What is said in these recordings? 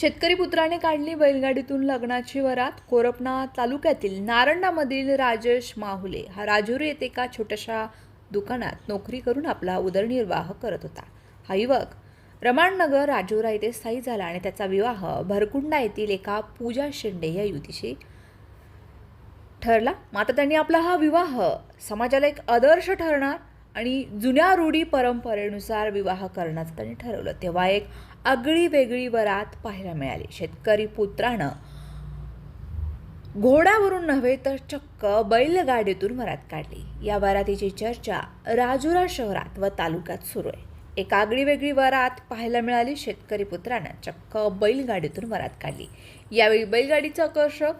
शेतकरी पुत्राने काढली बैलगाडीतून लग्नाची वरात कोरपणा तालुक्यातील नारंडामधील राजेश माहुले. हा राजुरी येथे एका छोट्याशा दुकानात नोकरी करून आपला उदरनिर्वाह करत होता. हा युवक रमाणनगर राजुरा येथे स्थायी झाला आणि त्याचा विवाह भरकुंडा येथील एका पूजा शेंडे या युतीशी ठरला. मात्र त्यांनी आपला हा विवाह समाजाला एक आदर्श ठरणार आणि जुन्या रूढी परंपरेनुसार विवाह करण्याचं त्यांनी ठरवलं. तेव्हा एक आगळी वेगळी वरात पाहायला मिळाली. शेतकरी पुत्रानं घोड्यावरून नव्हे तर चक्क बैलगाडीतून वरात काढली. या वरातीची चर्चा राजुरा शहरात व तालुक्यात सुरू आहे. एक आगळी वेगळी वरात पाहायला मिळाली. शेतकरी पुत्रानं चक्क बैलगाडीतून वरात काढली. यावेळी बैलगाडीचं आकर्षक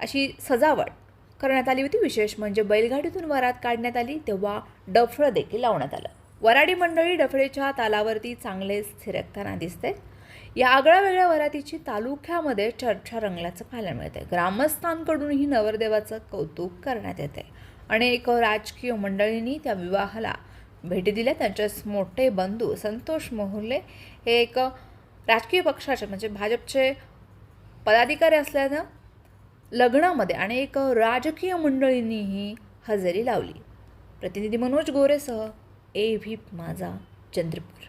अशी सजावट करण्यात आली होती. विशेष म्हणजे बैलगाडीतून वरात काढण्यात आली तेव्हा डफळं देखील लावण्यात आलं. वराडी मंडळी डफळेच्या तालावरती चांगले थिरकताना दिसते. या आगळ्या वेगळ्या वरातीची तालुक्यामध्ये चर्चा रंगल्याचं पाहायला मिळते ग्रामस्थांकडूनही नवरदेवाचं कौतुक करण्यात येते अनेक राजकीय मंडळींनी त्या विवाहाला भेटी दिल्या. त्यांचेच मोठे बंधू संतोष मोहुले हे एक राजकीय पक्षाचे म्हणजे भाजपचे पदाधिकारी असल्यानं लग्नामध्ये अनेक राजकीय मंडळींनीही हजेरी लावली. प्रतिनिधी मनोज गोरेसह ए व्ही माझा चंद्रपूर.